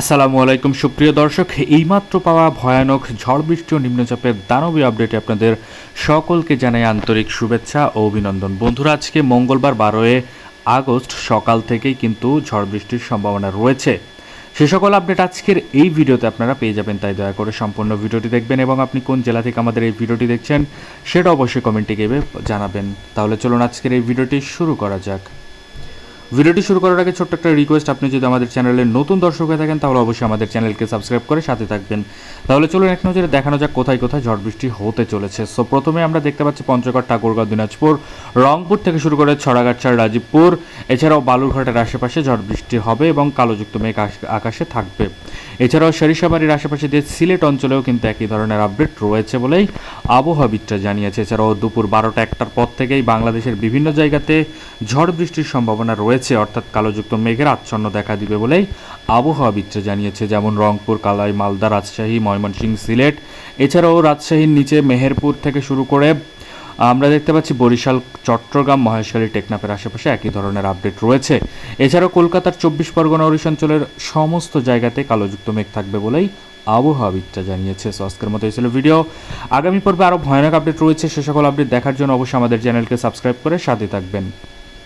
আসসালামু আলাইকুম, সুপ্রিয় দর্শক। এইমাত্র পাওয়া ভয়ানক ঝড় বৃষ্টি ও নিম্নচাপের দানবীয় আপডেটে আপনাদের সকলকে জানাই আন্তরিক শুভেচ্ছা ও অভিনন্দন। বন্ধুরা, আজকে মঙ্গলবার বারোই আগস্ট, সকাল থেকেই কিন্তু ঝড় বৃষ্টির সম্ভাবনা রয়েছে। সে সকল আপডেট আজকের এই ভিডিওতে আপনারা পেয়ে যাবেন, তাই দয়া করে সম্পূর্ণ ভিডিওটি দেখবেন এবং আপনি কোন জেলা থেকে আমাদের এই ভিডিওটি দেখছেন, সেটা অবশ্যই কমেন্টে গিয়ে জানাবেন। তাহলে চলুন আজকের এই ভিডিওটি শুরু করা যাক। ভিডিওটি শুরু করার আগে ছোট্ট একটা রিকোয়েস্ট আপনি যদি আমাদের চ্যানেলে নতুন দর্শক হয়ে থাকেন, তাহলে অবশ্যই আমাদের চ্যানেলকে সাবস্ক্রাইব করে সাথে থাকবেন। তাহলে চলুন এক নজরে দেখানো যাক কোথায় কোথায় ঝড় বৃষ্টি হতে চলেছে। সো প্রথমে আমরা দেখতে পাচ্ছি পঞ্চগড়, ঠাকুরগাঁও, দিনাজপুর, রংপুর থেকে শুরু করে ছড়াগাছার রাজীবপুর, এছাড়াও বালুরঘাটের আশেপাশে ঝড় বৃষ্টি হবে এবং কালোযুক্ত মেঘ আকাশে থাকবে। এছাড়াও সরিষাবাড়ির আশেপাশে দিয়ে সিলেট অঞ্চলেও কিন্তু একই ধরনের আপডেট রয়েছে বলেই আবহাওয়াবিদরা জানিয়েছে। এছাড়াও দুপুর বারোটা একটার পর থেকেই বাংলাদেশের বিভিন্ন জায়গাতে ঝড় বৃষ্টির সম্ভাবনা রয়েছে। অর্থাৎ কালোযুক্ত মেঘের আচ্ছন্ন দেখা দিবে বলেই আবহাওয়া আবহাওয়াবিদরা জানিয়েছে, যেমন রংপুর, কালাই, মালদা, রাজশাহী, ময়মনসিংহ, সিলেট। এছাড়াও রাজশাহীর নিচে মেহেরপুর থেকে শুরু করে আমরা দেখতে পাচ্ছি বরিশাল, চট্টগ্রাম, মহেশখালী, টেকনাফের আশেপাশে একই ধরনের আপডেট রয়েছে। এছাড়াও কলকাতার চব্বিশ পরগনা ওড়িশ অঞ্চলের সমস্ত জায়গাতে কালোযুক্ত মেঘ থাকবে বলেই আবহাওয়াবিদরা জানিয়েছে। সো আজকের মতো এই ভিডিও। আগামী পর্বে আরও ভয়ানক আপডেট রয়েছে, সে সকল আপডেট দেখার জন্য অবশ্যই আমাদের চ্যানেলকে সাবস্ক্রাইব করে সাথে থাকবেন।